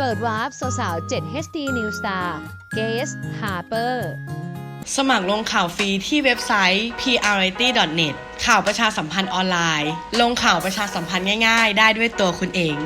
เปิดวาร์ปสาวๆ7 HD New Star g a z Harper สมัครลงข่าวฟรีที่เว็บไซต์ prrity.net ข่าวประชาสัมพันธ์ออนไลน์ ลงข่าวประชาสัมพันธ์ง่ายๆ ได้ด้วยตัวคุณเอง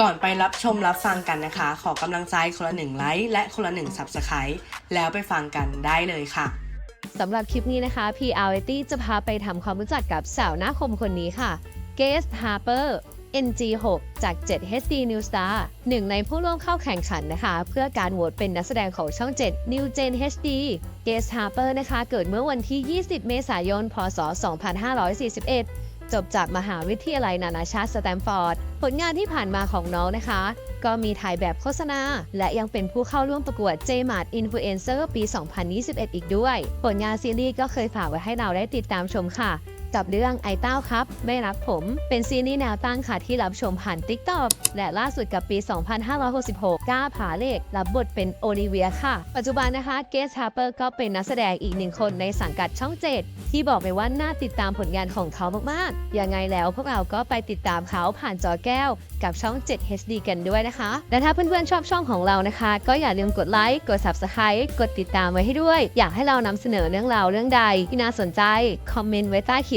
ก่อนไปรับชมรับฟังกันนะคะ ขอกำลังใจคนละหนึ่งไลค์และคนละหนึ่ง Subscribe แล้วไปฟังกันได้เลยค่ะ สำหรับคลิปนี้นะคะ PRT จะพาไปทำความรู้จักกับสาวหน้าคมคนนี้ค่ะ g a z Harper NG6 จาก 7 HD New Star หนึ่งในผู้ร่วมเข้าแข่งขันนะคะ เพื่อการโหวตเป็นนักแสดงของช่อง 7 New Gen HD g a z Harper นะคะ เกิดเมื่อวันที่ 20 เมษายน พศ 2541 จบจากมหาวิทยาลัยนานาชาติสแตมฟอร์ด ผลงานที่ผ่านมาของน้องนะคะ ก็มีถ่ายแบบโฆษณา และยังเป็นผู้เข้าร่วมประกวด JMart Influencer ปี 2021 อีกด้วย ผลงานซีรีส์ก็เคยฝากไว้ให้เราได้ติดตามชมค่ะ กับเรื่องไอเต้าครับ ไม่รักผม เป็นซีรีส์แนวตั้งค่ะที่รับชมผ่าน TikTok และล่าสุดกับปี 2566 ก้าผาเลกรับบทเป็นโอลิเวียค่ะ ปัจจุบันนะคะ เกสฮาร์เปอร์ก็เป็นนักแสดงอีกหนึ่งคนในสังกัดช่อง7ที่บอกเลยว่าน่าติดตามผลงานของเขามากๆ ยังไงแล้วพวกเราก็ไปติดตามเขาผ่านจอแก้ว กับช่อง 7 HD กันด้วยนะคะ และถ้าเพื่อนๆชอบช่องของเรานะคะ ก็อย่าลืมกดไลค์ กด Subscribe กดติดตามไว้ให้ด้วย อยากให้เรานำเสนอเรื่องราวเรื่องใดที่น่าสนใจ คอมเมนต์ไว้ใต้คลิ